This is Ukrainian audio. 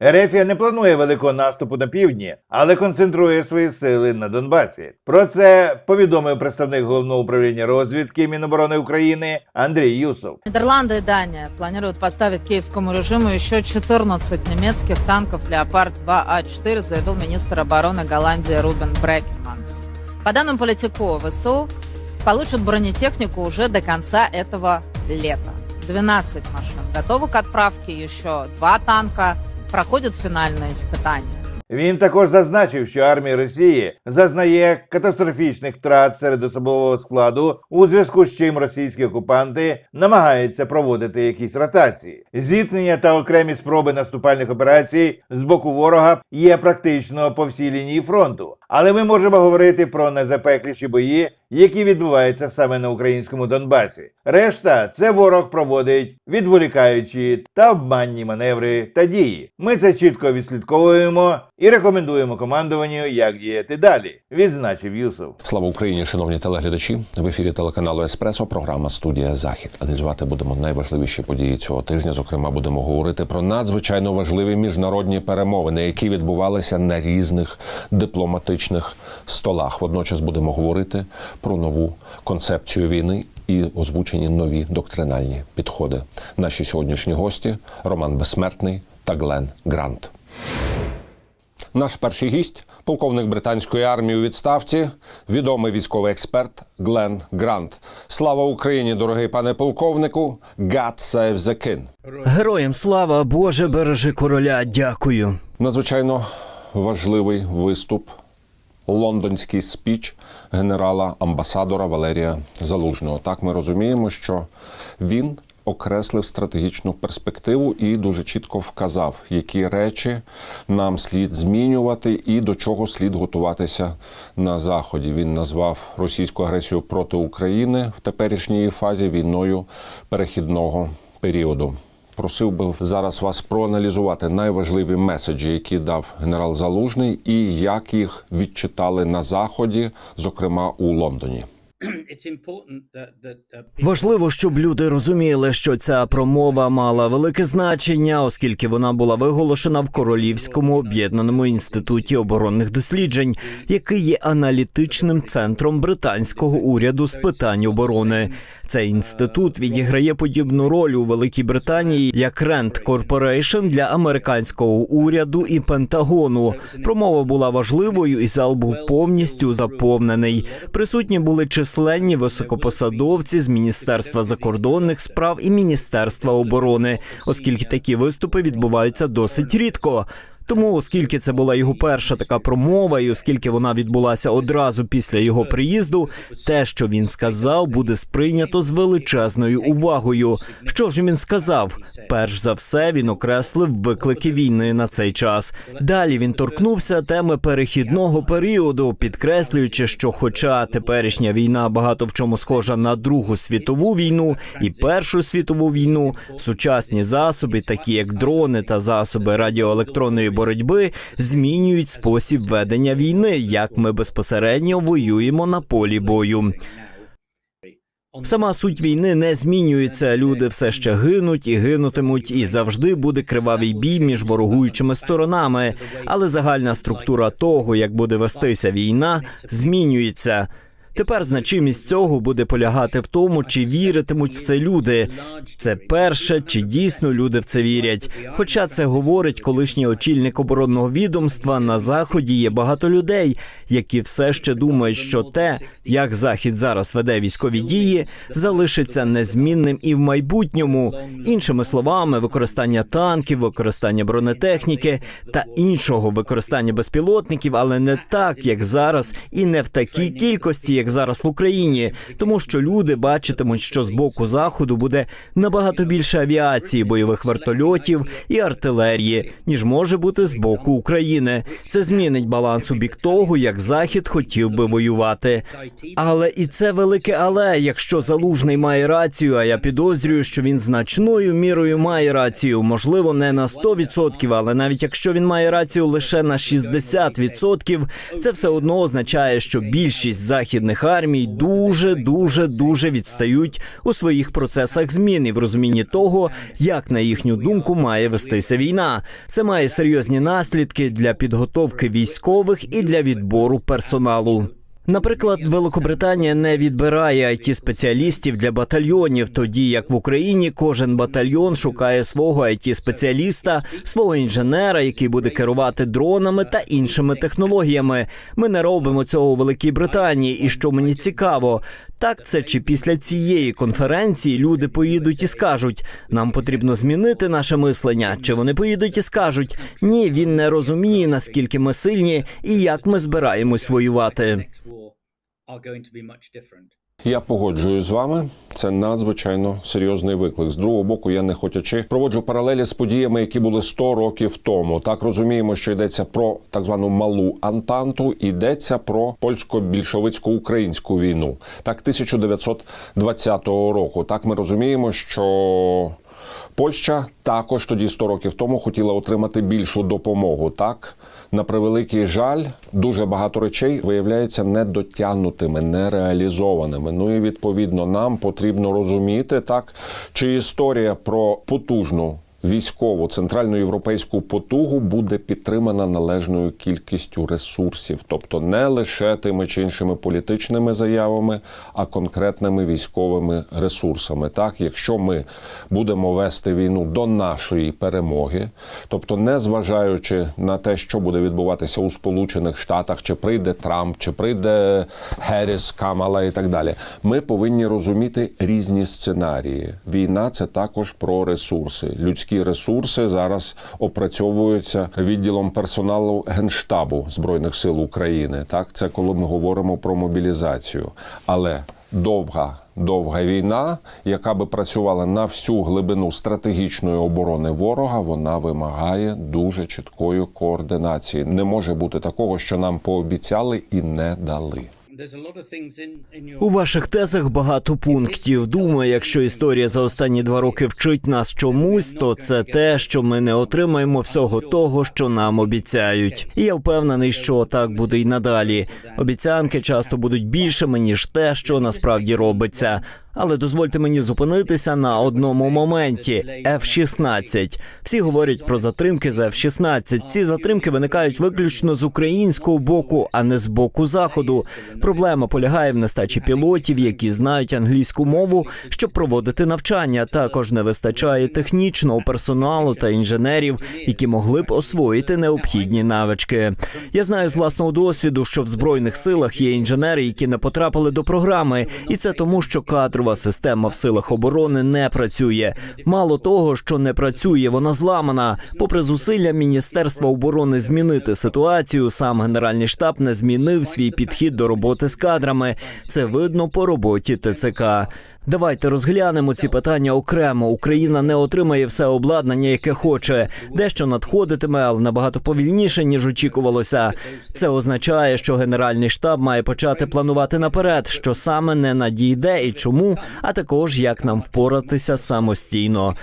Ерефія не планує великого наступу на півдні, але концентрує свої сили на Донбасі. Про це повідомив представник головного управління розвідки Міноборони України Андрій Юсов. Нидерланды и Дания планируют поставить киевскому режиму еще 14 немецких танков «Леопард-2А4», заявил министр обороны Голландии Рубен Брекенманс. По данным политику ВСУ, получат бронетехнику уже до конца этого лета. 12 машин готовы к отправке, еще два танка проходят финальные испытания. Він також зазначив, що армія Росії зазнає катастрофічних втрат серед особового складу, у зв'язку з чим російські окупанти намагаються проводити якісь ротації. Зіткнення та окремі спроби наступальних операцій з боку ворога є практично по всій лінії фронту. Але ми можемо говорити про найзапекліші бої, які відбуваються саме на українському Донбасі. Решта це ворог проводить відволікаючі та обманні маневри та дії. Ми це чітко відслідковуємо і рекомендуємо командуванню, як діяти далі, відзначив Юсов. Слава Україні, шановні телеглядачі. В ефірі телеканалу Еспресо. Програма Студія Захід. Аналізувати будемо найважливіші події цього тижня. Зокрема, будемо говорити про надзвичайно важливі міжнародні перемовини, які відбувалися на різних дипломатичних столах. Водночас будемо говорити про нову концепцію війни і озвучені нові доктринальні підходи. Наші сьогоднішні гості Роман Безсмертний та Глен Грант. Наш перший гість, полковник британської армії у відставці, відомий військовий експерт Глен Грант. Слава Україні, дорогий пане полковнику! God save the king. Героям слава Боже, бережи короля. Дякую. Надзвичайно важливий виступ. Лондонський спіч генерала амбасадора Валерія Залужного. Так ми розуміємо, що він окреслив стратегічну перспективу і дуже чітко вказав, які речі нам слід змінювати і до чого слід готуватися на заході. Він назвав російську агресію проти України в теперішній фазі війною перехідного періоду. Просив би зараз вас проаналізувати найважливі меседжі, які дав генерал Залужний, і як їх відчитали на заході, зокрема у Лондоні. Важливо, щоб люди розуміли, що ця промова мала велике значення, оскільки вона була виголошена в Королівському об'єднаному інституті оборонних досліджень, який є аналітичним центром британського уряду з питань оборони. Цей інститут відіграє подібну роль у Великій Британії як Rand Corporation для американського уряду і Пентагону. Промова була важливою, і зал був повністю заповнений. Присутні були численні високопосадовці з міністерства закордонних справ і міністерства оборони, оскільки такі виступи відбуваються досить рідко. Тому, оскільки це була його перша така промова, і оскільки вона відбулася одразу після його приїзду, те, що він сказав, буде сприйнято з величезною увагою. Що ж він сказав? Перш за все, він окреслив виклики війни на цей час. Далі він торкнувся теми перехідного періоду, підкреслюючи, що, хоча теперішня війна багато в чому схожа на Другу світову війну і Першу світову війну, сучасні засоби, такі як дрони та засоби радіоелектронної боротьби, змінюють спосіб ведення війни, як ми безпосередньо воюємо на полі бою. Сама суть війни не змінюється. Люди все ще гинуть і гинутимуть, і завжди буде кривавий бій між ворогуючими сторонами. Але загальна структура того, як буде вестися війна, змінюється. Тепер значимість цього буде полягати в тому, чи віритимуть в це люди. Це перше, чи дійсно люди в це вірять. Хоча це говорить колишній очільник оборонного відомства на заході є багато людей, які все ще думають, що те, як захід зараз веде військові дії, залишиться незмінним і в майбутньому. Іншими словами, використання танків, використання бронетехніки та іншого використання безпілотників, але не так, як зараз, і не в такій кількості, як зараз в Україні, тому що люди бачитимуть, що з боку заходу буде набагато більше авіації, бойових вертольотів і артилерії, ніж може бути з боку України. Це змінить баланс у бік того, як захід хотів би воювати. Але і це велике але, якщо залужний має рацію, а я підозрюю, що він значною мірою має рацію, можливо, не на 100%, але навіть якщо він має рацію лише на 60%, це все одно означає, що більшість західних західних армій дуже, дуже, дуже відстають у своїх процесах змін і в розумінні того, як на їхню думку має вестися війна. Це має серйозні наслідки для підготовки військових і для відбору персоналу. Наприклад, Великобританія не відбирає it спеціалістів для батальйонів, тоді як в Україні кожен батальйон шукає свого it спеціаліста, свого інженера, який буде керувати дронами та іншими технологіями. Ми не робимо цього у Великій Британії. І що мені цікаво, так це чи після цієї конференції люди поїдуть і скажуть: нам потрібно змінити наше мислення. Чи вони поїдуть і скажуть ні, він не розуміє наскільки ми сильні і як ми збираємось воювати. Я погоджуюсь з вами. Це надзвичайно серйозний виклик. З другого боку, я не хотячи проводжу паралелі з подіями, які були 100 років тому. Так розуміємо, що йдеться про так звану малу Антанту, йдеться про польсько-більшовицько-українську війну. Так, 1920 року. Так ми розуміємо, що Польща також тоді 100 років тому хотіла отримати більшу допомогу. Так, на превеликий жаль, дуже багато речей виявляється недотягнутими, нереалізованими. Ну і відповідно нам потрібно розуміти так, чи історія про потужну. Військову центральноєвропейську потугу буде підтримана належною кількістю ресурсів, тобто не лише тими чи іншими політичними заявами, а конкретними військовими ресурсами. Так, якщо ми будемо вести війну до нашої перемоги, тобто не зважаючи на те, що буде відбуватися у Сполучених Штатах, чи прийде Трамп, чи прийде Геріс, Камала і так далі, ми повинні розуміти різні сценарії. Війна це також про ресурси. Людські ресурси зараз опрацьовуються відділом персоналу генштабу збройних сил України. Так, це коли ми говоримо про мобілізацію, але довга. Довга війна, яка би працювала на всю глибину стратегічної оборони ворога, вона вимагає дуже чіткої координації. Не може бути такого, що нам пообіцяли і не дали. У ваших тезах багато пунктів. Думаю, якщо історія за останні два роки вчить нас чомусь, то це те, що ми не отримаємо всього того, що нам обіцяють. І я впевнений, що так буде й надалі. Обіцянки часто будуть більшими ніж те, що насправді робиться. Але дозвольте мені зупинитися на одному моменті: F-16. Всі говорять про затримки за F-16. Ці затримки виникають виключно з українського боку, а не з боку заходу. Проблема полягає в нестачі пілотів, які знають англійську мову, щоб проводити навчання. Також не вистачає технічного персоналу та інженерів, які могли б освоїти необхідні навички. Я знаю з власного досвіду, що в збройних силах є інженери, які не потрапили до програми, і це тому, що кадрова система в силах оборони не працює. Мало того, що не працює, вона зламана. Попри зусилля Міністерства оборони змінити ситуацію, сам генеральний штаб не змінив свій підхід до роботи з кадрами. Це видно по роботі ТЦК. Давайте розглянемо ці питання окремо. Україна не отримає все обладнання, яке хоче. Дещо надходитиме, але набагато повільніше ніж очікувалося. Це означає, що генеральний штаб має почати планувати наперед, що саме не надійде і чому, а також як нам впоратися самостійно.